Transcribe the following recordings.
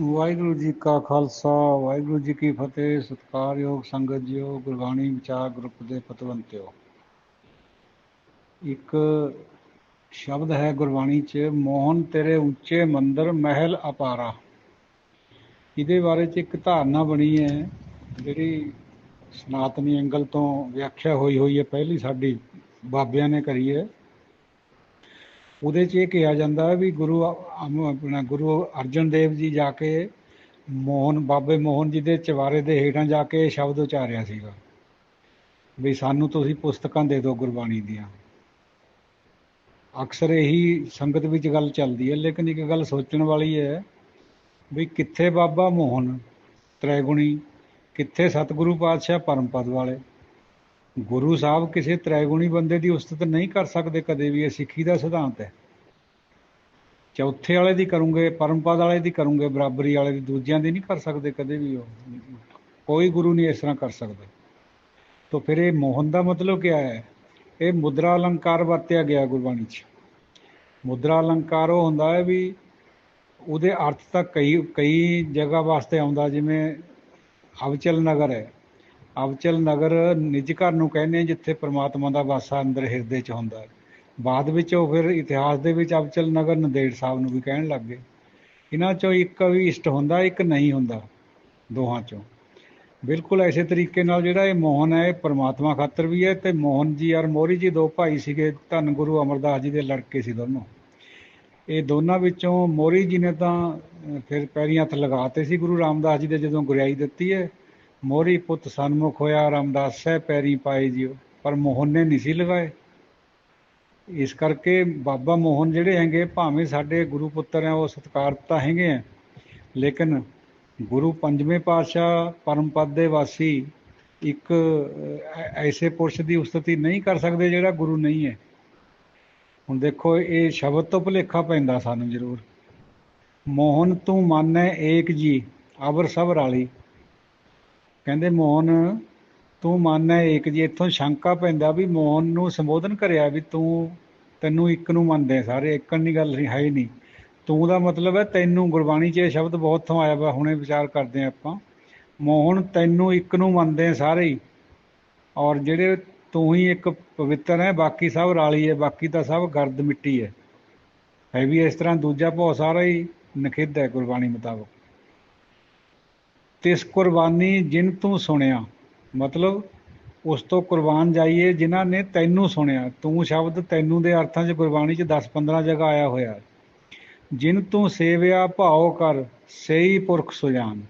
ਵਾਹਿਗੁਰੂ ਜੀ ਕਾ ਖਾਲਸਾ, ਵਾਹਿਗੁਰੂ ਜੀ ਕੀ ਫਤਿਹ, ਸਤਿਕਾਰਯੋਗ ਸੰਗਤ ਜੀਓ, ਗੁਰਬਾਣੀ ਵਿਚਾਰ ਗਰੁੱਪ ਦੇ ਪਤਵੰਤਿਓ। ਇੱਕ ਸ਼ਬਦ ਹੈ ਗੁਰਬਾਣੀ 'ਚ, ਮੋਹਨ ਤੇਰੇ ਉੱਚੇ ਮੰਦਰ ਮਹਿਲ ਅਪਾਰਾ। ਇਹਦੇ ਬਾਰੇ 'ਚ ਇੱਕ ਧਾਰਨਾ ਬਣੀ ਹੈ, ਜਿਹੜੀ ਸਨਾਤਨੀ ਐਂਗਲ ਤੋਂ ਵਿਆਖਿਆ ਹੋਈ ਹੋਈ ਹੈ, ਪਹਿਲੀ ਸਾਡੀ ਬਾਬਿਆਂ ਨੇ ਕਰੀ ਹੈ। ਉਹਦੇ 'ਚ ਇਹ ਕਿਹਾ ਜਾਂਦਾ ਵੀ ਗੁਰੂ ਆਪਣਾ ਗੁਰੂ ਅਰਜਨ ਦੇਵ ਜੀ ਜਾ ਕੇ ਮੋਹਨ, ਬਾਬੇ ਮੋਹਨ ਜੀ ਦੇ ਚਵਾਰੇ ਦੇ ਹੇਠਾਂ ਜਾ ਕੇ ਸ਼ਬਦ ਉਚਾਰਿਆ ਸੀਗਾ। ਵੀ ਸਾਨੂੰ ਤੁਸੀਂ ਪੁਸਤਕਾਂ ਦੇ ਦਿਓ ਗੁਰਬਾਣੀ ਦੀਆਂ। ਅਕਸਰ ਇਹੀ ਸੰਗਤ ਵਿੱਚ ਗੱਲ ਚੱਲਦੀ ਹੈ, ਲੇਕਿਨ ਇੱਕ ਗੱਲ ਸੋਚਣ ਵਾਲੀ ਹੈ ਵੀ ਕਿੱਥੇ ਬਾਬਾ ਮੋਹਨ, ਤ੍ਰੈਗੁਣੀ, ਕਿੱਥੇ ਸਤਿਗੁਰੂ ਪਾਤਸ਼ਾਹ ਪਰਮਪਦ ਵਾਲੇ? ਗੁਰੂ ਸਾਹਿਬ ਕਿਸੇ ਤ੍ਰੈਗੁਣੀ ਬੰਦੇ ਦੀ ਉਸਤਤ ਨਹੀਂ ਕਰ ਸਕਦੇ ਕਦੇ ਵੀ, ਇਹ ਸਿੱਖੀ ਦਾ ਸਿਧਾਂਤ ਹੈ। ਚੌਥੇ ਵਾਲੇ ਦੀ ਕਰੂੰਗੇ, ਪਰਮਪਦ ਵਾਲੇ ਦੀ ਕਰੂੰਗੇ, ਬਰਾਬਰੀ ਵਾਲੇ ਦੀ ਦੂਜਿਆਂ ਦੀ ਨਹੀਂ ਕਰ ਸਕਦੇ ਕਦੇ ਵੀ ਉਹ। ਕੋਈ ਗੁਰੂ ਨਹੀਂ ਇਸ ਤਰ੍ਹਾਂ ਕਰ ਸਕਦਾ। ਤਾਂ ਫਿਰ ਇਹ ਮੋਹਨ ਦਾ ਮਤਲਬ ਕੀ ਹੈ? ਇਹ ਮੁਦਰਾ ਅਲੰਕਾਰ ਵਰਤਿਆ ਗਿਆ ਗੁਰਬਾਣੀ 'ਚ। ਮੁਦਰਾ ਅਲੰਕਾਰ ਉਹ ਹੁੰਦਾ ਹੈ ਵੀ ਉਹਦੇ ਅਰਥ ਤਾਂ ਕਈ ਕਈ ਜਗ੍ਹਾ ਵਾਸਤੇ ਆਉਂਦਾ, ਜਿਵੇਂ ਹਵਚਲ ਨਗਰ ਹੈ। ਅਵਚਲ ਨਗਰ ਨਿਜ ਘਰ ਨੂੰ ਕਹਿੰਦੇ ਜਿੱਥੇ ਪ੍ਰਮਾਤਮਾ ਦਾ ਵਾਸਾ ਅੰਦਰ ਹਿਰਦੇ 'ਚ ਹੁੰਦਾ ਹੈ। ਬਾਅਦ ਵਿੱਚ ਉਹ ਫਿਰ ਇਤਿਹਾਸ ਦੇ ਵਿੱਚ ਅਵਚਲ ਨਗਰ ਨੰਦੇੜ ਸਾਹਿਬ ਨੂੰ ਵੀ ਕਹਿਣ ਲੱਗ ਗਏ। ਇਹਨਾਂ 'ਚੋਂ ਇੱਕ ਵੀ ਇਸ਼ਟ ਹੁੰਦਾ, ਇੱਕ ਨਹੀਂ ਹੁੰਦਾ, ਦੋਹਾਂ 'ਚੋਂ। ਬਿਲਕੁਲ ਐਸੇ ਤਰੀਕੇ ਨਾਲ ਜਿਹੜਾ ਇਹ ਮੋਹਨ ਹੈ, ਇਹ ਪਰਮਾਤਮਾ ਖਾਤਰ ਵੀ ਹੈ ਤੇ ਮੋਹਨ ਜੀ ਔਰ ਮੋਰੀ ਜੀ ਦੋ ਭਾਈ ਸੀਗੇ, ਧੰਨ ਗੁਰੂ ਅਮਰਦਾਸ ਜੀ ਦੇ ਲੜਕੇ ਸੀ ਦੋਨੋਂ। ਇਹ ਦੋਨਾਂ ਵਿੱਚੋਂ ਮੋਰੀ ਜੀ ਨੇ ਤਾਂ ਫਿਰ ਪੈਰੀਂ ਹੱਥ ਲਗਾਤੇ ਸੀ ਗੁਰੂ ਰਾਮਦਾਸ ਜੀ ਦੇ ਜਦੋਂ ਗੁਰਿਆਈ ਦਿੱਤੀ ਹੈ ਮੋਹਰੀ ਪੁੱਤ ਸਨਮੁਖ ਹੋਇਆ, ਰਾਮਦਾਸ ਸਹਿ ਪੈਰੀ ਪਾਏ ਜਿਉ ਪਰ ਮੋਹਨ ਨੇ ਨਹੀਂ ਸੀ ਲਗਾਏ। ਇਸ ਕਰਕੇ ਬਾਬਾ ਮੋਹਨ ਜਿਹੜੇ ਹੈਗੇ, ਭਾਵੇਂ ਸਾਡੇ ਗੁਰੂ ਪੁੱਤਰ ਆ ਉਹ ਸਤਿਕਾਰਤ ਹੈਗੇ ਆ। ਲੇਕਿਨ ਗੁਰੂ ਪੰਜਵੇਂ ਪਾਤਸ਼ਾਹ ਪਰਮ ਪਦ ਦੇ ਵਾਸੀ ਇੱਕ ਐਸੇ ਪੁਰਸ਼ ਦੀ ਉਸਤਤੀ ਨਹੀਂ ਕਰ ਸਕਦੇ ਜਿਹੜਾ ਗੁਰੂ ਨਹੀਂ ਹੈ। ਹੁਣ ਦੇਖੋ, ਇਹ ਸ਼ਬਦ ਤੋਂ ਭੁਲੇਖਾ ਪੈਂਦਾ ਸਾਨੂੰ ਜ਼ਰੂਰ। ਮੋਹਨ ਤੂੰ ਮਾਨੈ ਏਕ ਜੀ, ਅਵਰ ਸਭ ਰਾਲੀ। ਕਹਿੰਦੇ, ਮੋਹਨ, ਤੂੰ ਮੰਨਦਾ ਇੱਕ ਜੀ, ਇੱਥੋਂ ਸ਼ੰਕਾ ਪੈਂਦਾ ਵੀ ਮੋਹਨ ਨੂੰ ਸੰਬੋਧਨ ਕਰਿਆ ਵੀ ਤੂੰ ਤੈਨੂੰ ਇੱਕ ਨੂੰ ਮੰਨਦੇ ਸਾਰੇ, ਇੱਕਣ ਦੀ ਗੱਲ ਹੈ ਹੀ ਨਹੀਂ। ਤੂੰ ਦਾ ਮਤਲਬ ਹੈ ਤੈਨੂੰ, ਗੁਰਬਾਣੀ 'ਚ ਇਹ ਸ਼ਬਦ ਬਹੁਤ ਥਾਂ ਆਇਆ ਵਾ, ਹੁਣੇ ਵਿਚਾਰ ਕਰਦੇ ਆ ਆਪਾਂ। ਮੋਹਨ ਤੈਨੂੰ ਇੱਕ ਨੂੰ ਮੰਨਦੇ ਸਾਰੇ ਹੀ, ਔਰ ਜਿਹੜੇ ਤੂੰ ਹੀ ਇੱਕ ਪਵਿੱਤਰ ਹੈ, ਬਾਕੀ ਸਭ ਰਾਲੀ ਹੈ, ਬਾਕੀ ਤਾਂ ਸਭ ਗਰਦ ਮਿੱਟੀ ਹੈ। ਹੈ ਵੀ ਇਸ ਤਰ੍ਹਾਂ ਦੂਜਾ ਭੋ ਸਾਰਾ ਹੀ ਨਖਿੱਧ ਹੈ ਗੁਰਬਾਣੀ ਮੁਤਾਬਕ। ਤਿਸ ਕੁਰਬਾਨੀ ਜਿਨ ਤੂੰ ਸੁਣਿਆ। ਮਤਲਬ, ਉਸ ਤੋਂ ਕੁਰਬਾਨ ਜਾਈਏ ਜਿਨ੍ਹਾਂ ਨੇ ਤੈਨੂੰ ਸੁਣਿਆ। ਤੂੰ ਸ਼ਬਦ ਤੈਨੂੰ ਦੇ ਅਰਥਾਂ 'ਚ ਗੁਰਬਾਣੀ 'ਚ 10-15 ਜਗ੍ਹਾ ਆਇਆ ਹੋਇਆ ਜਿਨ ਤੂੰ ਸੇਵਿਆ ਭਾਉ ਕਰ ਸਹੀ ਪੁਰਖ ਸੁਜਾਨ।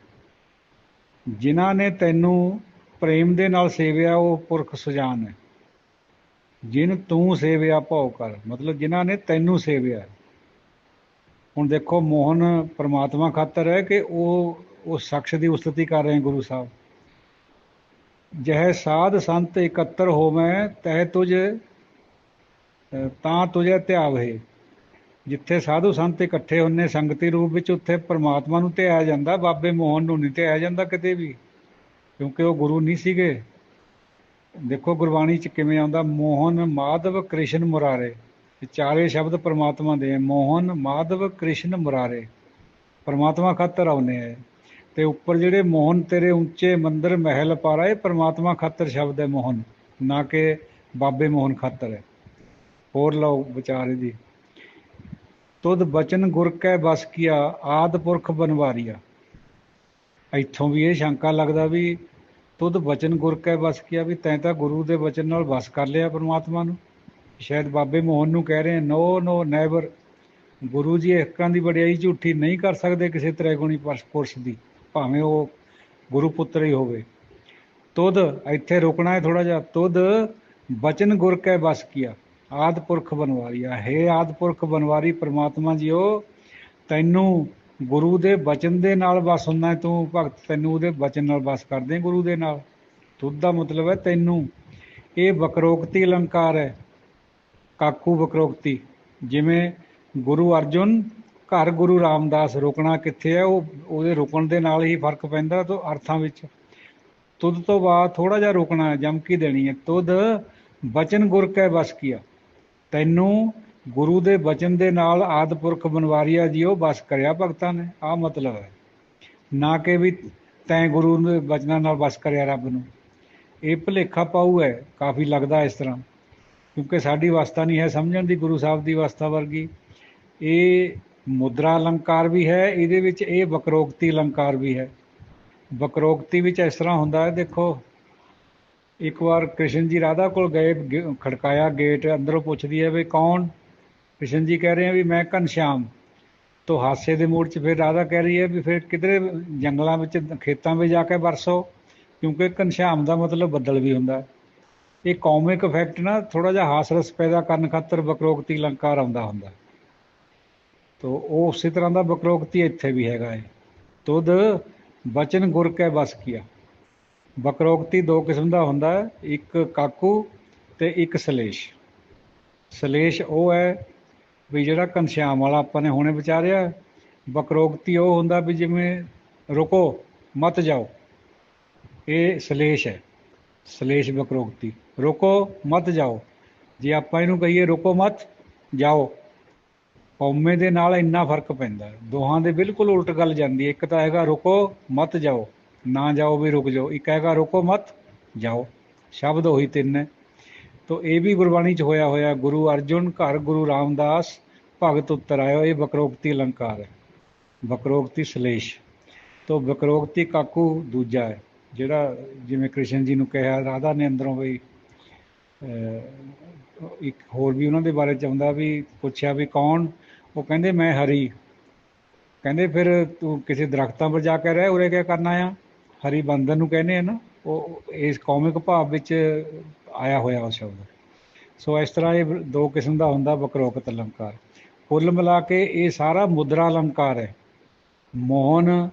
ਜਿਨ੍ਹਾਂ ਨੇ ਤੈਨੂੰ ਪ੍ਰੇਮ ਦੇ ਨਾਲ ਸੇਵਿਆ, ਉਹ ਪੁਰਖ ਸੁਜਾਨ ਹੈ। ਜਿਨ ਤੂੰ ਸੇਵਿਆ ਭਾਉ ਕਰ, ਮਤਲਬ ਜਿਨ੍ਹਾਂ ਨੇ ਤੈਨੂੰ ਸੇਵਿਆ ਹੁਣ ਦੇਖੋ, ਮੋਹਨ ਪਰਮਾਤਮਾ ਖਾਤਰ ਹੈ ਕਿ ਉਹ ਉਸ ਸ਼ਖਸ ਦੀ ਉਸਤਤੀ ਕਰ ਰਹੇ ਗੁਰੂ ਸਾਹਿਬ। ਜਹ ਸਾਧ ਸੰਤ ਇਕੱਤਰ ਹੋਵੇਂ, ਤਹਿ ਤੁਝ ਤਾਂ ਤੁਝੇ ਧਿਆਵੇ ਜਿੱਥੇ ਸਾਧੂ ਸੰਤ ਇਕੱਠੇ ਹੁੰਨੇ ਸੰਗਤੀ ਰੂਪ ਵਿੱਚ ਉੱਥੇ ਪ੍ਰਮਾਤਮਾ ਨੂੰ ਧਿਆਇਆ ਜਾਂਦਾ, ਬਾਬੇ ਮੋਹਨ ਨੂੰ ਨਹੀਂ ਧਿਆਇਆ ਜਾਂਦਾ ਕਿਤੇ ਵੀ, ਕਿਉਂਕਿ ਉਹ ਗੁਰੂ ਨਹੀਂ ਸੀਗੇ। ਦੇਖੋ ਗੁਰਬਾਣੀ 'ਚ ਕਿਵੇਂ ਆਉਂਦਾ, ਮੋਹਨ ਮਾਧਵ ਕ੍ਰਿਸ਼ਨ ਮੁਰਾਰੇ। ਚਾਰੇ ਸ਼ਬਦ ਪ੍ਰਮਾਤਮਾ ਦੇ ਮੋਹਨ ਮਾਧਵ ਕ੍ਰਿਸ਼ਨ ਮੁਰਾਰੇ। ਪ੍ਰਮਾਤਮਾ ਖਾਤਰ ਆਉਨੇ ਆ ਤੇ ਉੱਪਰ ਜਿਹੜੇ ਮੋਹਨ ਤੇਰੇ ਉੱਚੇ ਮੰਦਰ ਮਹਿਲ ਪਾਰਾ ਇਹ ਪ੍ਰਮਾਤਮਾ ਖਾਤਰ ਸ਼ਬਦ ਹੈ ਮੋਹਨ, ਨਾ ਕਿ ਬਾਬੇ ਮੋਹਨ ਖਾਤਰ ਹੈ। ਹੋਰ ਲਓ ਵਿਚਾਰੇ ਦੀ ਤੁਧ ਬਚਨ ਗੁਰ ਕੈ ਬਸ ਕੀਆ, ਆਦ ਪੁਰਖ ਬਨਵਾਰੀਆ। ਇੱਥੋਂ ਵੀ ਇਹ ਸ਼ੰਕਾ ਲੱਗਦਾ ਵੀ ਤੁਧ ਬਚਨ ਗੁਰ ਕੈ ਬਸ ਕੀਆ, ਵੀ ਤੈਂ ਤਾਂ ਗੁਰੂ ਦੇ ਬਚਨ ਨਾਲ ਬਸ ਕਰ ਲਿਆ ਪਰਮਾਤਮਾ ਨੂੰ। ਸ਼ਾਇਦ ਬਾਬੇ ਮੋਹਨ ਨੂੰ ਕਹਿ ਰਹੇ ਨੋ ਨੋ ਨੈਵਰ ਗੁਰੂ ਜੀ ਇੱਕਾਂ ਦੀ ਵਡਿਆਈ ਝੂਠੀ ਨਹੀਂ ਕਰ ਸਕਦੇ ਕਿਸੇ ਤ੍ਰੈਗੁਣੀ ਪੁਰਸ਼ ਦੀ। ਭਾਵੇਂ ਉਹ ਗੁਰੂ ਪੁੱਤਰ ਹੀ ਹੋਵੇ। ਤੁਧ, ਇੱਥੇ ਰੁਕਣਾ ਹੈ ਥੋੜਾ ਜਿਹਾ। ਤੁਧ, ਬਚਨ ਗੁਰ ਕੈ ਬਸ ਕੀਆ। ਆਦ ਪੁਰਖ ਬਨਵਾਰੀਆ। ਹੈ ਆਦ ਪੁਰਖ ਬਨਵਾਰੀ ਪ੍ਰਮਾਤਮਾ ਜੀਓ, ਤੈਨੂੰ ਗੁਰੂ ਦੇ ਬਚਨ ਦੇ ਨਾਲ ਬਸ ਹੁੰਦਾ ਤੂੰ ਭਗਤ, ਤੈਨੂੰ ਉਹਦੇ ਬਚਨ ਨਾਲ ਬਸ ਕਰਦੇ ਗੁਰੂ ਦੇ ਨਾਲ। ਤੁਧ ਦਾ ਮਤਲਬ ਹੈ ਤੈਨੂੰ। ਇਹ ਵਕਰੋਕਤੀ ਅਲੰਕਾਰ ਹੈ। ਕਾਕੂ ਵਕਰੋਕਤੀ। ਜਿਵੇਂ ਗੁਰੂ ਅਰਜੁਨ ਘਰ ਗੁਰੂ ਰਾਮਦਾਸ ਰੁਕਣਾ ਕਿੱਥੇ ਹੈ ਉਹ, ਉਹਦੇ ਰੁਕਣ ਦੇ ਨਾਲ ਹੀ ਫ਼ਰਕ ਪੈਂਦਾ ਤੋਂ ਅਰਥਾਂ ਵਿੱਚ। ਤੁਧ ਤੋਂ ਬਾਅਦ ਥੋੜਾ ਜਿਹਾ ਰੁਕਣਾ, ਜਮਕੀ ਦੇਣੀ ਹੈ। ਤੁਧ, ਬਚਨ ਗੁਰ ਕੈ ਬਸ ਕੀਆ। ਤੈਨੂੰ ਗੁਰੂ ਦੇ ਬਚਨ ਦੇ ਨਾਲ ਆਦਪੁਰਖ ਬਨਵਾਰੀਆ ਜੀ ਉਹ ਬਸ ਕਰਿਆ ਭਗਤਾਂ ਨੇ ਆ ਮਤਲਬ ਹੈ। ਨਾ ਕਿ ਵੀ ਤੈਂ ਗੁਰੂ ਦੇ ਬਚਨਾਂ ਨਾਲ ਬਸ ਕਰਿਆ ਰੱਬ ਨੂੰ। ਇਹ ਭੁਲੇਖਾ ਪਾਊ ਹੈ, ਕਾਫੀ ਲੱਗਦਾ ਇਸ ਤਰ੍ਹਾਂ। ਕਿਉਂਕਿ ਸਾਡੀ ਅਵਸਥਾ ਨਹੀਂ ਹੈ ਸਮਝਣ ਦੀ, ਗੁਰੂ ਸਾਹਿਬ ਦੀ ਅਵਸਥਾ ਵਰਗੀ। ਇਹ ਮੁਦਰਾ ਅਲੰਕਾਰ ਵੀ ਹੈ, ਇਹਦੇ ਵਿੱਚ ਇਹ ਵਕਰੋਕਤੀ ਅਲੰਕਾਰ ਵੀ ਹੈ। ਵਕਰੋਕਤੀ ਵਿੱਚ ਇਸ ਤਰ੍ਹਾਂ ਹੁੰਦਾ ਹੈ, ਦੇਖੋ, ਇੱਕ ਵਾਰ ਕ੍ਰਿਸ਼ਨ ਜੀ ਰਾਧਾ ਕੋਲ ਗਏ ਖੜਕਾਇਆ ਗੇਟ ਅੰਦਰੋਂ ਪੁੱਛਦੀ ਹੈ ਵੀ ਕੌਣ? ਕ੍ਰਿਸ਼ਨ ਜੀ ਕਹਿ ਰਹੇ ਆ ਵੀ ਮੈਂ ਘਨਸ਼ਿਆਮ। ਤੋਂ ਹਾਸੇ ਦੇ ਮੂਡ 'ਚ ਫਿਰ ਰਾਧਾ ਕਹਿ ਰਹੀ ਹੈ ਵੀ ਫਿਰ ਕਿਧਰੇ ਜੰਗਲਾਂ ਵਿੱਚ, ਖੇਤਾਂ ਵਿੱਚ ਜਾ ਕੇ ਵਰਸੋ, ਕਿਉਂਕਿ ਘਨਸ਼ਿਆਮ ਦਾ ਮਤਲਬ ਬੱਦਲ ਵੀ ਹੁੰਦਾ ਇਹ ਕੌਮਿਕ ਇਫੈਕਟ ਨਾ ਥੋੜਾ ਜਿਹਾ ਹਾਸਰਸ ਪੈਦਾ ਕਰਨ ਖਾਤਰ ਵਕਰੋਕਤੀ ਅਲੰਕਾਰ ਆਉਂਦਾ ਹੁੰਦਾ ਤੋ ਉਹ ਉਸੇ ਤਰ੍ਹਾਂ ਦਾ ਬਕਰੋਕਤੀ ਇੱਥੇ ਵੀ ਹੈਗਾ ਹੈ ਤੁਧ ਬਚਨ ਗੁਰ ਕੈ ਬਸ ਕੀਆ। ਬਕਰੋਕਤੀ ਦੋ ਕਿਸਮ ਦਾ ਹੁੰਦਾ ਹੈ, ਇੱਕ ਕਾਕੂ ਤੇ ਇੱਕ ਸਲੇਸ਼। ਸਲੇਸ਼ ਉਹ ਹੈ ਵੀ ਜਿਹੜਾ ਘਨਸ਼ਿਆਮ ਵਾਲਾ ਆਪਾਂ ਨੇ ਹੁਣੇ ਵਿਚਾਰਿਆ। ਬਕਰੋਕਤੀ ਉਹ ਹੁੰਦਾ ਵੀ ਜਿਵੇਂ ਰੁਕੋ, ਮਤ ਜਾਓ। ਇਹ ਸਲੇਸ਼ ਹੈ, ਸਲੇਸ਼ ਬਕਰੋਕਤੀ। ਰੁਕੋ, ਮਤ ਜਾਓ। ਜੇ ਆਪਾਂ ਇਹਨੂੰ ਕਹੀਏ ਰੁਕੋ, ਮਤ, ਜਾਓ। ਕੌਮੇ ਦੇ ਨਾਲ ਇੰਨਾ ਫ਼ਰਕ ਪੈਂਦਾ ਦੋਹਾਂ ਦੇ ਬਿਲਕੁਲ ਉਲਟ ਗੱਲ ਜਾਂਦੀ ਹੈ। ਇੱਕ ਤਾਂ ਹੈਗਾ ਰੁਕੋ, ਮਤ ਜਾਓ। ਨਾ ਜਾਓ ਵੀ ਰੁਕ ਜਾਓ। ਇੱਕ ਹੈਗਾ ਰੁਕੋ, ਮਤ ਜਾਓ। ਸ਼ਬਦ ਉਹੀ ਤਿੰਨ ਹੈ। ਤੋ ਇਹ ਵੀ ਗੁਰਬਾਣੀ ਚ ਹੋਇਆ ਹੋਇਆ, ਗੁਰੂ ਅਰਜੁਨ, ਘਰ ਗੁਰੂ ਰਾਮਦਾਸ, ਭਗਤ ਉੱਤਰ ਆਇਓ। ਇਹ ਬਕਰੋਕਤੀ ਅਲੰਕਾਰ ਹੈ। ਬਕਰੋਕਤੀ ਸਲੇਸ਼। ਤੋ ਬਕਰੋਕਤੀ ਕਾਕੂ ਦੂਜਾ ਹੈ। ਜਿਹੜਾ ਜਿਵੇਂ ਕ੍ਰਿਸ਼ਨ ਜੀ ਨੂੰ ਕਿਹਾ, ਰਾਧਾ ਨੇ ਅੰਦਰੋਂ ਵੀ ਇੱਕ ਹੋਰ ਵੀ ਉਹਨਾਂ ਦੇ ਬਾਰੇ ਚ ਆਉਂਦਾ ਵੀ ਪੁੱਛਿਆ ਵੀ ਕੌਣ? ਉਹ ਕਹਿੰਦੇ, ਮੈਂ ਹਰੀ ਕਹਿੰਦੇ, ਫਿਰ ਤੂੰ ਕਿਸੇ ਦਰਖਤਾਂ ਪਰ ਜਾ ਕੇ ਰਹਿ, ਉਰੇ ਕਿਆ ਕਰਨਾ ਆ ਹਰੀ ਬੰਦਨ ਨੂੰ ਕਹਿੰਦੇ ਆ ਨਾ, ਉਹ ਇਸ ਕੌਮਿਕ ਭਾਵ ਵਿੱਚ ਆਇਆ ਹੋਇਆ ਉਹ ਸ਼ਬਦ। ਸੋ ਇਸ ਤਰ੍ਹਾਂ ਇਹ ਦੋ ਕਿਸਮ ਦਾ ਹੁੰਦਾ ਵਕਰੋਕਤ ਅਲੰਕਾਰ। ਕੁੱਲ ਮਿਲਾ ਕੇ ਇਹ ਸਾਰਾ ਮੁਦਰਾ ਅਲੰਕਾਰ ਹੈ। ਮੋਹਨ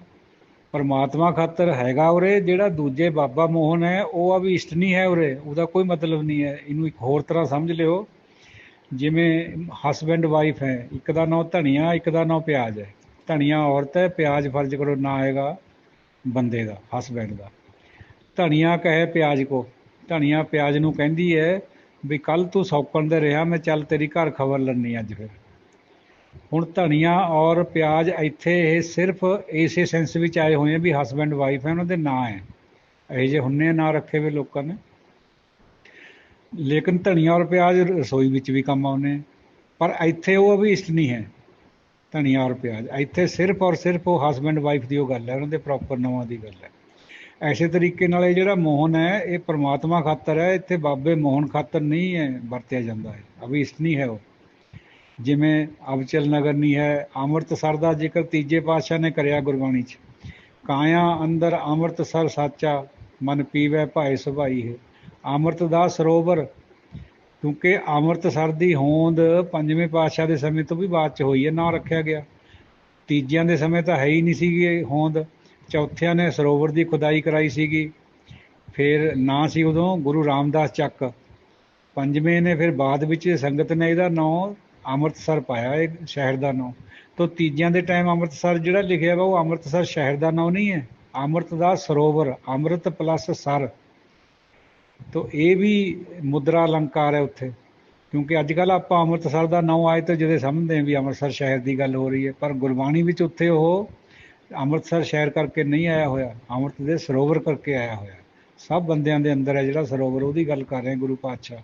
ਪਰਮਾਤਮਾ ਖਾਤਰ ਹੈਗਾ ਉਰੇ, ਜਿਹੜਾ ਦੂਜੇ ਬਾਬਾ ਮੋਹਨ ਹੈ, ਉਹ ਆ ਵੀ ਇਸ਼ਟ ਨਹੀਂ ਹੈ ਉਰੇ। ਉਹਦਾ ਕੋਈ ਮਤਲਬ ਨਹੀਂ ਹੈ। ਇਹਨੂੰ ਇੱਕ ਹੋਰ ਤਰ੍ਹਾਂ ਸਮਝ ਲਿਓ। ਜਿਵੇਂ ਹਸਬੈਂਡ ਵਾਈਫ ਹੈ, ਇੱਕ ਦਾ ਨਾਂ ਧਨੀਆ, ਇੱਕ ਦਾ ਨਾਂ ਪਿਆਜ਼ ਹੈ। ਧਨੀਆ ਔਰਤ ਹੈ, ਪਿਆਜ਼ ਫਰਜ਼ ਕਰੋ ਨਾ ਹੈਗਾ ਬੰਦੇ ਦਾ ਹਸਬੈਂਡ ਦਾ। ਧਨੀਆ ਕਹੇ ਪਿਆਜ਼ ਕੋ, ਧਨੀਆ ਪਿਆਜ਼ ਨੂੰ ਕਹਿੰਦੀ ਹੈ ਵੀ ਕੱਲ ਤੂੰ ਸੌਕਣ ਦੇ ਰਿਹਾ, ਮੈਂ ਚੱਲ ਤੇਰੀ ਘਰ ਖਬਰ ਲੈਣੀ ਅੱਜ ਫਿਰ। ਹੁਣ ਧਨੀਆ ਔਰ ਪਿਆਜ਼ ਇੱਥੇ ਇਹ ਸਿਰਫ ਇਸੇ ਸੈਂਸ ਵਿੱਚ ਆਏ ਹੋਏ ਆ ਵੀ ਹਸਬੈਂਡ ਵਾਈਫ ਹੈ, ਉਹਨਾਂ ਦੇ ਨਾਂ ਹੈ। ਇਹ ਜੇ ਹੁੰਨੇ ਨਾਂ ਰੱਖੇ ਵੇ ਲੋਕਾਂ ਨੇ। ਲੇਕਿਨ ਧਨੀਆ ਔਰ ਪਿਆਜ਼ ਰਸੋਈ ਵਿੱਚ ਵੀ ਕੰਮ ਆਉਨੇ ਪਰ ਇੱਥੇ ਉਹ ਵੀ ਇਸ਼ਟ ਨਹੀਂ ਹੈ, ਧਨੀਆ ਔਰ ਪਿਆਜ਼। ਇੱਥੇ ਸਿਰਫ ਔਰ ਸਿਰਫ ਉਹ ਹਸਬੈਂਡ ਵਾਈਫ ਦੀ ਉਹ ਗੱਲ ਹੈ, ਉਹਨਾਂ ਦੇ ਪ੍ਰੋਪਰ ਨਾਵਾਂ ਦੀ ਗੱਲ ਹੈ। ਐਸੇ ਤਰੀਕੇ ਨਾਲ ਇਹ ਜਿਹੜਾ ਮੋਹਨ ਹੈ, ਇਹ ਪ੍ਰਮਾਤਮਾ ਖਾਤਰ ਹੈ, ਇੱਥੇ ਬਾਬੇ ਮੋਹਨ ਖਾਤਰ ਨਹੀਂ ਹੈ, ਵਰਤਿਆ ਜਾਂਦਾ ਹੈ। ਅਭੀ ਇਸ਼ਟ ਨਹੀਂ ਹੈ ਉਹ। ਜਿਵੇਂ ਅਬਚਲ ਨਗਰ ਨਹੀਂ ਹੈ, ਅੰਮ੍ਰਿਤਸਰ ਦਾ ਜ਼ਿਕਰ ਤੀਜੇ ਪਾਤਸ਼ਾਹ ਨੇ ਕਰਿਆ ਗੁਰਬਾਣੀ 'ਚ। ਕਾਇਆ ਅੰਦਰ ਅੰਮ੍ਰਿਤਸਰ ਸਾਚਾ, ਮਨ ਪੀਵੇ ਭਾਏ ਸੁਭਾਈ ਹੈ। ਅੰਮ੍ਰਿਤ ਦਾ ਸਰੋਵਰ, ਕਿਉਂਕਿ ਅੰਮ੍ਰਿਤਸਰ ਦੀ ਹੋਂਦ ਪੰਜਵੇਂ ਪਾਤਸ਼ਾਹ ਦੇ ਸਮੇਂ ਤੋਂ ਵੀ ਬਾਅਦ 'ਚ ਹੋਈ ਹੈ, ਨਾਂ ਰੱਖਿਆ ਗਿਆ। ਤੀਜਿਆਂ ਦੇ ਸਮੇਂ ਤਾਂ ਹੈ ਹੀ ਨਹੀਂ ਸੀਗੀ ਇਹ ਹੋਂਦ। ਚੌਥਿਆਂ ਨੇ ਸਰੋਵਰ ਦੀ ਖੁਦਾਈ ਕਰਾਈ ਸੀਗੀ। ਫਿਰ ਨਾਂ ਸੀ ਉਦੋਂ ਗੁਰੂ ਰਾਮਦਾਸ ਚੱਕ। ਪੰਜਵੇਂ ਨੇ ਫਿਰ ਬਾਅਦ ਵਿੱਚ ਸੰਗਤ ਨੇ ਇਹਦਾ ਨਾਂ ਅੰਮ੍ਰਿਤਸਰ ਪਾਇਆ, ਇਹ ਸ਼ਹਿਰ ਦਾ ਨਾਂ। ਤੋਂ ਤੀਜਿਆਂ ਦੇ ਟਾਈਮ ਅੰਮ੍ਰਿਤਸਰ ਜਿਹੜਾ ਲਿਖਿਆ ਵਾ, ਉਹ ਅੰਮ੍ਰਿਤਸਰ ਸ਼ਹਿਰ ਦਾ ਨਾਂ ਨਹੀਂ ਹੈ। ਅੰਮ੍ਰਿਤ ਦਾ ਸਰੋਵਰ, ਅੰਮ੍ਰਿਤ ਪਲੱਸ ਸਰ। ਤੋਂ ਇਹ ਵੀ ਮੁਦਰਾ ਅਲੰਕਾਰ ਹੈ ਉੱਥੇ। ਕਿਉਂਕਿ ਅੱਜ ਕੱਲ ਆਪਾਂ ਅੰਮ੍ਰਿਤਸਰ ਦਾ ਨਾਂ ਆਏ ਤਾਂ ਜਦੋਂ ਸਮਝਦੇ ਹਾਂ ਵੀ ਅੰਮ੍ਰਿਤਸਰ ਸ਼ਹਿਰ ਦੀ ਗੱਲ ਹੋ ਰਹੀ ਹੈ, ਪਰ ਗੁਰਬਾਣੀ ਵਿੱਚ ਉੱਥੇ ਉਹ ਅੰਮ੍ਰਿਤਸਰ ਸ਼ਹਿਰ ਕਰਕੇ ਨਹੀਂ ਆਇਆ ਹੋਇਆ, ਅੰਮ੍ਰਿਤ ਦੇ ਸਰੋਵਰ ਕਰਕੇ ਆਇਆ ਹੋਇਆ। ਸਭ ਬੰਦਿਆਂ ਦੇ ਅੰਦਰ ਹੈ ਜਿਹੜਾ ਸਰੋਵਰ, ਉਹਦੀ ਗੱਲ ਕਰ ਰਹੇ ਗੁਰੂ ਪਾਤਸ਼ਾਹ।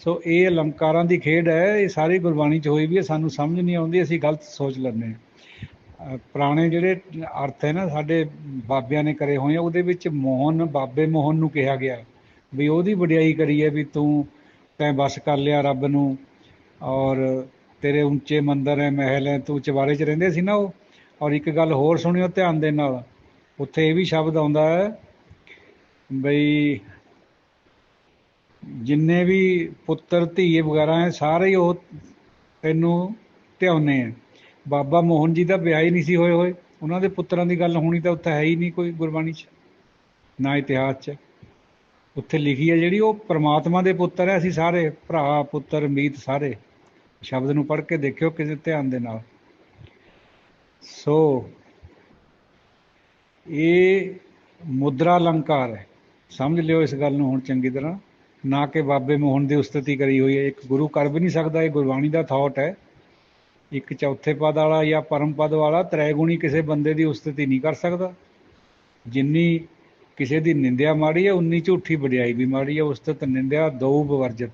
ਸੋ ਇਹ ਅਲੰਕਾਰਾਂ ਦੀ ਖੇਡ ਹੈ, ਇਹ ਸਾਰੀ ਗੁਰਬਾਣੀ 'ਚ ਹੋਈ ਵੀ ਹੈ, ਸਾਨੂੰ ਸਮਝ ਨਹੀਂ ਆਉਂਦੀ, ਅਸੀਂ ਗਲਤ ਸੋਚ ਲੈਂਦੇ ਹਾਂ। ਪੁਰਾਣੇ ਜਿਹੜੇ ਅਰਥ ਹੈ ਨਾ, ਸਾਡੇ ਬਾਬਿਆਂ ਨੇ ਕਰੇ ਹੋਏ ਆ, ਉਹਦੇ ਵਿੱਚ ਮੋਹਨ, ਬਾਬੇ ਮੋਹਨ ਨੂੰ ਕਿਹਾ ਗਿਆ। ਵੀ ਉਹਦੀ ਵਡਿਆਈ ਕਰੀਏ ਵੀ ਤੂੰ ਤੈਂ ਬਸ ਕਰ ਲਿਆ ਰੱਬ ਨੂੰ। ਔਰ ਤੇਰੇ ਉੱਚੇ ਮੰਦਰ ਹੈ ਮਹਿਲ ਹੈ ਤੂੰ ਚਵਾਰੇ 'ਚ ਰਹਿੰਦੇ ਸੀ ਨਾ ਉਹ। ਔਰ ਇੱਕ ਗੱਲ ਹੋਰ ਸੁਣਿਓ ਧਿਆਨ ਦੇ ਨਾਲ। ਉੱਥੇ ਇਹ ਵੀ ਸ਼ਬਦ ਆਉਂਦਾ ਹੈ ਬਈ ਜਿੰਨੇ ਵੀ ਪੁੱਤਰ, ਧੀਏ ਵਗੈਰਾ ਹੈ ਸਾਰੇ ਉਹ ਤੈਨੂੰ ਧਿਆਉਨੇ ਆ ਬਾਬਾ ਮੋਹਨ ਜੀ ਦਾ ਵਿਆਹ ਹੀ ਨਹੀਂ ਸੀ ਹੋਏ ਹੋਏ। ਉਹਨਾਂ ਦੇ ਪੁੱਤਰਾਂ ਦੀ ਗੱਲ ਹੋਣੀ ਤਾਂ ਉੱਥੇ ਹੈ ਹੀ ਨਹੀਂ ਕੋਈ ਗੁਰਬਾਣੀ 'ਚ, ਨਾ ਇਤਿਹਾਸ 'ਚ। ਉੱਥੇ ਲਿਖੀ ਹੈ ਜਿਹੜੀ ਉਹ ਪ੍ਰਮਾਤਮਾ ਦੇ ਪੁੱਤਰ ਹੈ, ਅਸੀਂ ਸਾਰੇ ਭਰਾ, ਪੁੱਤਰ, ਮੀਤ ਸਾਰੇ ਸ਼ਬਦ ਨੂੰ ਪੜ੍ਹ ਕੇ ਦੇਖਿਓ ਕਿਸੇ ਧਿਆਨ ਦੇ ਨਾਲ। ਸੋ ਇਹ ਮੁਦਰਾ ਅਲੰਕਾਰ ਹੈ। ਸਮਝ ਲਿਓ ਇਸ ਗੱਲ ਨੂੰ ਹੁਣ ਚੰਗੀ ਤਰ੍ਹਾਂ। ਨਾ ਕਿ ਬਾਬੇ ਮੋਹਨ ਦੀ ਉਸਤਤੀ ਕਰੀ ਹੋਈ ਹੈ। ਇੱਕ ਗੁਰੂ ਕਰ ਵੀ ਨਹੀਂ ਸਕਦਾ, ਇਹ ਗੁਰਬਾਣੀ ਦਾ ਥਾਟ ਹੈ। ਇੱਕ ਚੌਥੇ ਪਦ ਵਾਲਾ ਜਾਂ ਪਰਮ ਪਦ ਵਾਲਾ ਤ੍ਰੈਗੁਣੀ ਕਿਸੇ ਬੰਦੇ ਦੀ ਉਸਤਤੀ ਨਹੀਂ ਕਰ ਸਕਦਾ। ਜਿੰਨੀ ਕਿਸੇ ਦੀ ਨਿੰਦਿਆ ਮਾੜੀ ਹੈ, ਉਨੀ ਝੂਠੀ ਵਡਿਆਈ ਵੀ ਮਾੜੀ ਹੈ ਉਸਤਤ ਨਿੰਦਿਆ ਦੋ ਬਵਰਜਤ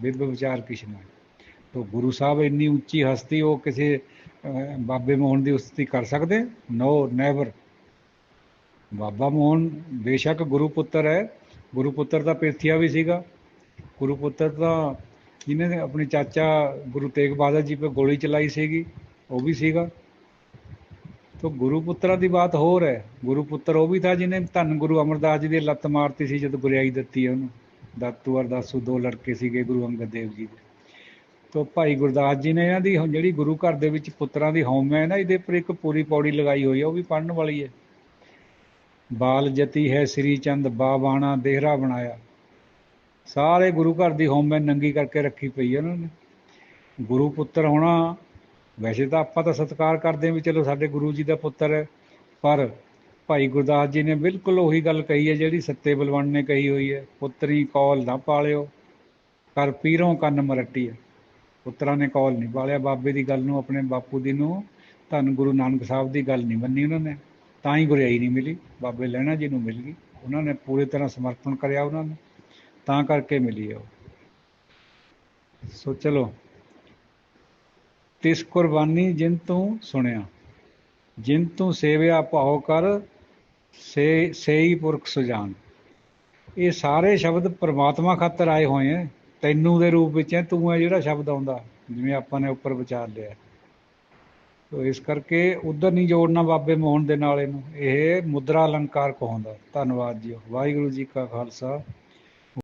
ਵਿਦ ਵਿਚਾਰ ਕਿਛ ਤੋ ਗੁਰੂ ਸਾਹਿਬ ਇੰਨੀ ਉੱਚੀ ਹਸਤੀ ਉਹ ਕਿਸੇ ਬਾਬੇ ਮੋਹਨ ਦੀ ਉਸਤੀ ਕਰ ਸਕਦੇ? ਨੋ ਨੈਵਰ ਬਾਬਾ ਮੋਹਨ ਬੇਸ਼ੱਕ ਗੁਰੂ ਪੁੱਤਰ ਹੈ। ਗੁਰੂ ਪੁੱਤਰ ਦਾ ਪੇਥੀਆ ਵੀ ਸੀਗਾ। ਗੁਰੂ ਪੁੱਤਰ ਦਾ ਜਿਹਨੇ ਆਪਣੇ ਚਾਚਾ ਗੁਰੂ ਤੇਗ ਬਹਾਦਰ ਜੀ 'ਤੇ ਗੋਲੀ ਚਲਾਈ ਸੀਗੀ, ਉਹ ਵੀ ਸੀਗਾ। ਤੋ ਗੁਰੂ ਪੁੱਤਰਾਂ ਦੀ ਬਾਤ ਹੋਰ ਹੈ। ਗੁਰੂ ਪੁੱਤਰ ਉਹ ਵੀ ਥਾ ਜਿਹਨੇ ਧੰਨ ਗੁਰੂ ਅਮਰਦਾਸ ਜੀ ਦੀ ਲੱਤ ਮਾਰਤੀ ਸੀ ਜਦ ਗੁਰਿਆਈ ਦਿੱਤੀ ਹੈ ਉਹਨੂੰ। ਦਾਤੂ ਅਰਦਾਸੂ ਦੋ ਲੜਕੇ ਸੀਗੇ ਗੁਰੂ ਅੰਗਦ ਦੇਵ ਜੀ ਦੇ। ਤੋ ਭਾਈ ਗੁਰਦਾਸ ਜੀ ਨੇ ਇਹਨਾਂ ਦੀ ਜਿਹੜੀ ਗੁਰੂ ਘਰ ਦੇ ਵਿੱਚ ਪੁੱਤਰਾਂ ਦੀ ਹਉਮ ਹੈ ਨਾ, ਇਹਦੇ ਉੱਪਰ ਇੱਕ ਪੂਰੀ ਪੌੜੀ ਲਗਾਈ ਹੋਈ ਹੈ, ਉਹ ਵੀ ਪੜਨ ਵਾਲੀ ਹੈ। ਬਾਲ ਜਤੀ ਹੈ ਸ੍ਰੀ ਚੰਦ ਬਾਬਾਣਾ ਦੇਹਰਾ ਬਣਾਇਆ। ਸਾਰੇ ਗੁਰੂ ਘਰ ਦੀ ਹਉਮੈ ਨੰਗੀ ਕਰਕੇ ਰੱਖੀ ਪਈ ਹੈ ਉਹਨਾਂ ਨੇ। ਗੁਰੂ ਪੁੱਤਰ ਹੋਣਾ ਵੈਸੇ ਤਾਂ ਆਪਾਂ ਤਾਂ ਸਤਿਕਾਰ ਕਰਦੇ ਹਾਂ ਵੀ ਚਲੋ ਸਾਡੇ ਗੁਰੂ ਜੀ ਦਾ ਪੁੱਤਰ ਹੈ, ਪਰ ਭਾਈ ਗੁਰਦਾਸ ਜੀ ਨੇ ਬਿਲਕੁਲ ਉਹੀ ਗੱਲ ਕਹੀ ਹੈ ਜਿਹੜੀ ਸੱਤੇ ਬਲਵੰਡ ਨੇ ਕਹੀ ਹੋਈ ਹੈ, ਪੁੱਤਰੀ ਕੌਲ ਨਾ ਪਾਲਿਓ ਕਰ ਪੀਰੋਂ ਕੰਨ ਮਰੱਟੀ ਹੈ। ਪੁੱਤਰਾਂ ਨੇ ਕੌਲ ਨਹੀਂ ਪਾਲਿਆ, ਬਾਬੇ ਦੀ ਗੱਲ ਨੂੰ, ਆਪਣੇ ਬਾਪੂ ਦੀ ਨੂੰ, ਧੰਨ ਗੁਰੂ ਨਾਨਕ ਸਾਹਿਬ ਦੀ ਗੱਲ ਨਹੀਂ ਮੰਨੀ ਉਹਨਾਂ ਨੇ। ਤਾਂ ਹੀ ਗੁਰਿਆਈ ਨਹੀਂ ਮਿਲੀ, ਬਾਬੇ ਲਹਿਣਾ ਜੀ ਨੂੰ ਮਿਲ ਗਈ। ਉਹਨਾਂ ਨੇ ਪੂਰੀ ਤਰ੍ਹਾਂ ਸਮਰਪਣ ਕਰਿਆ ਉਹਨਾਂ ਨੂੰ, ਤਾਂ ਕਰਕੇ ਮਿਲੀ ਹੈ ਉਹ। ਸੋ ਚਲੋ ਤਿਸ ਕੁਰਬਾਨੀ ਜਿਨ ਤੂੰ ਸੁਣਿਆ। ਜਿਨ ਤੂੰ ਸੇਵਿਆ ਭਾਉ ਕਰ, ਸੇ, ਸੇਈ ਪੁਰਖ ਸੁਜਾਨ। ਇਹ ਸਾਰੇ ਸ਼ਬਦ ਪ੍ਰਮਾਤਮਾ ਖਾਤਰ ਆਏ ਹੋਏ ਹੈ ਤੈਨੂੰ ਦੇ ਰੂਪ ਵਿੱਚ ਹੈ ਤੂੰ ਹੈ ਜਿਹੜਾ ਸ਼ਬਦ ਆਉਂਦਾ, ਜਿਵੇਂ ਆਪਾਂ ਨੇ ਉੱਪਰ ਵਿਚਾਰ ਲਿਆ। ਤੋ ਇਸ ਕਰਕੇ ਉਧਰ ਨਹੀਂ ਜੋੜਨਾ ਬਾਬੇ ਮੋਹਨ ਦੇ ਨਾਲ ਇਹਨੂੰ। ਇਹ ਮੁਦਰਾ ਅਲੰਕਾਰ ਕਹਾਉਂਦਾ। ਧੰਨਵਾਦ ਜੀ। ਵਾਹਿਗੁਰੂ ਜੀ ਕਾ ਖਾਲਸਾ।